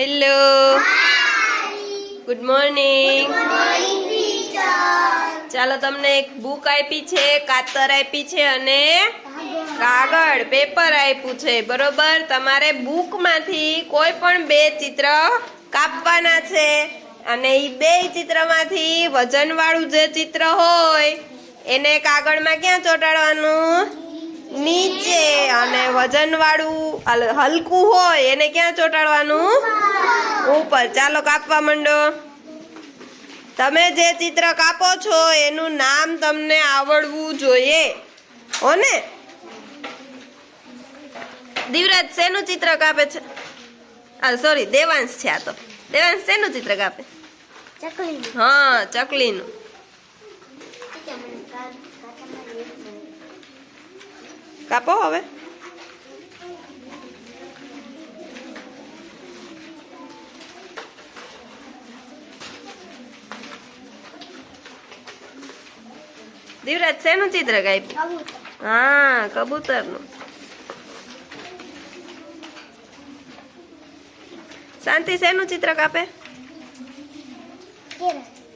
Hello good morning ચાલો તમને એક બુક આપી છે કાતર આપી છે અને કાગળ પેપર આપ્યું છે. બરોબર? તમારે બુકમાંથી કોઈ પણ બે ચિત્ર કાપવાના છે અને એ બે ચિત્રમાંથી વજનવાળું જે ચિત્ર હોય એને કાગળમાં ક્યાં ચોંટાડવાનું? વજનવાળું હલકું હોય એને ક્યાં ચોંટાડવાનું? ઉપર. ચાલો કાપવા માંડો. તમે જે ચિત્ર કાપો છો એનું નામ તમને આવડવું જોઈએ. હો ને? દિવરાજ શેનું ચિત્ર કાપે છે? આ સોરી દેવાંશ છે આ તો. દેવાંશ શેનું ચિત્ર કાપે? ચકલી હા ચકલીનું. કાપો હવે. દિવરાજ શેનું ચિત્ર કાપ્યું હા કબૂતરનું. શાંતિ શેનું ચિત્ર કાપે?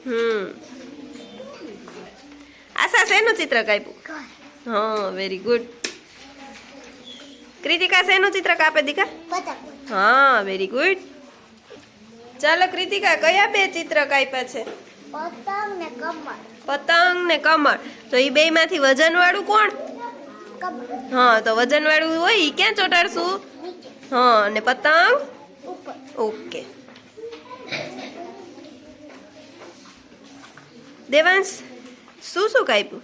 હમ. આશા શેનું ચિત્ર કાપ્યું? હા વેરી ગુડ કૃતિકા શેનું ચિત્ર કાપે દીકા હા વેરી ગુડ ચાલો કૃતિકા કયા બે ચિત્ર કાપ્યા છે? પતંગ ને કમર પતંગ ને કમળ. તો એ બે માંથી વજન વાળું કોણ? હા તો વજન વાળું હોય એ ક્યાં ચોટાડશું? હા અને પતંગ? ઓકે. દેવાંશ શું શું કાપ્યું?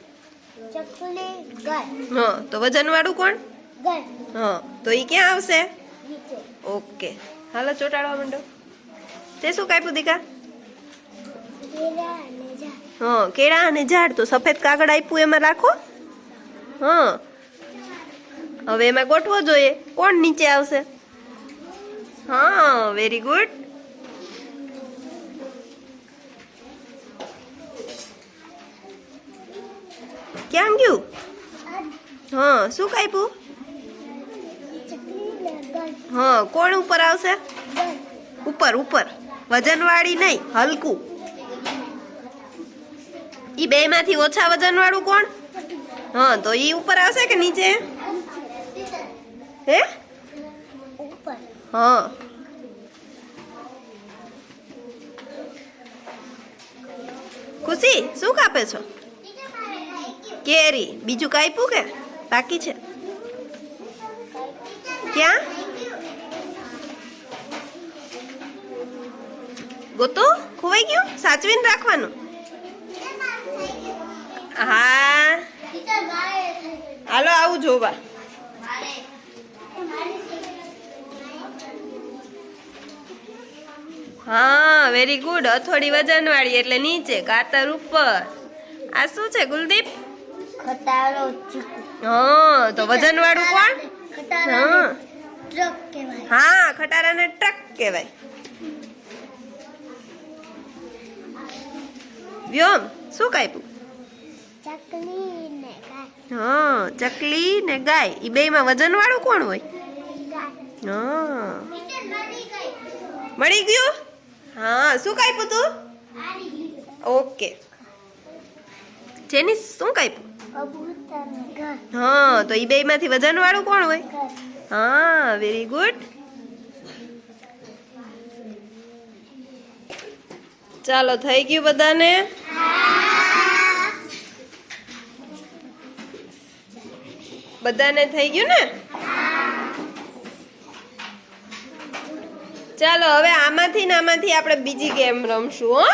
હા તો વજન વાળું કોણ હા તો એ ક્યાં આવશે? ઓકે. હાલો ચોટાડવા માંડો. તે શું કાપ્યું દીકા? હા, કેળા અને ઝાડ તો સફેદ કાગળ આપ્યું એમાં રાખો. હા. હવે એમાં ગોઠવો જોઈએ, કોણ નીચે આવશે? હા વેરી ગુડ ક્યાં ગયું? હા, શું કાપ્યું? હા, કોણ ઉપર આવશે? ઉપર ઉપર. વજનવાળી નહીં, હલકું. ઈ બે માંથી ઓછા વજનવાળું કોણ? હા તો ઈ ઉપર આવશે કે નીચે? હે? હા. ખુશી શું કાપે છો? કેરી. બીજું કાપ્યું કે? બાકી છે? ક્યાં? ગોતો ખોવાઈ ગયું? સાચવીને રાખવાનું? હા. હાલો આવું જોવા. હા વેરી ગુડ અથોડી વજનવાળી એટલે નીચે કાતર ઉપર. આ શું છે કુલદીપ? ખટારો હા તો વજનવાળું કોણ? હા. હા ખટારાને ટ્રક કહેવાય. વ્યોમ શું કાપ્યું? ચકલી ને ગાય. એ ચકલી ને ગાય. ઈ બેયમાં વજનવાળું કોણ હોય? હા. મળી ગયું? હા, શું કાપ્યું તું? ઓકે. જેની શું કાપ્યું? હા, તો એ હા તો ઈ વાળું કોણ હોય? હા વેરી ગુડ ચાલો, થઈ ગયું બધાને? બધાને થઈ ગયું ને? ચાલો, હવે આમાંથી ને આમાંથી આપણે બીજી ગેમ રમશું, હો.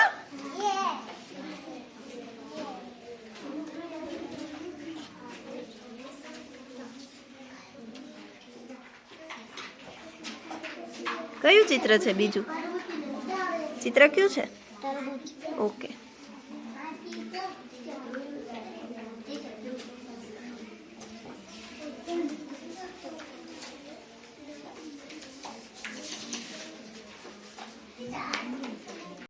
કયું ચિત્ર છે બીજું? ચિત્ર કયું છે? ઓકે.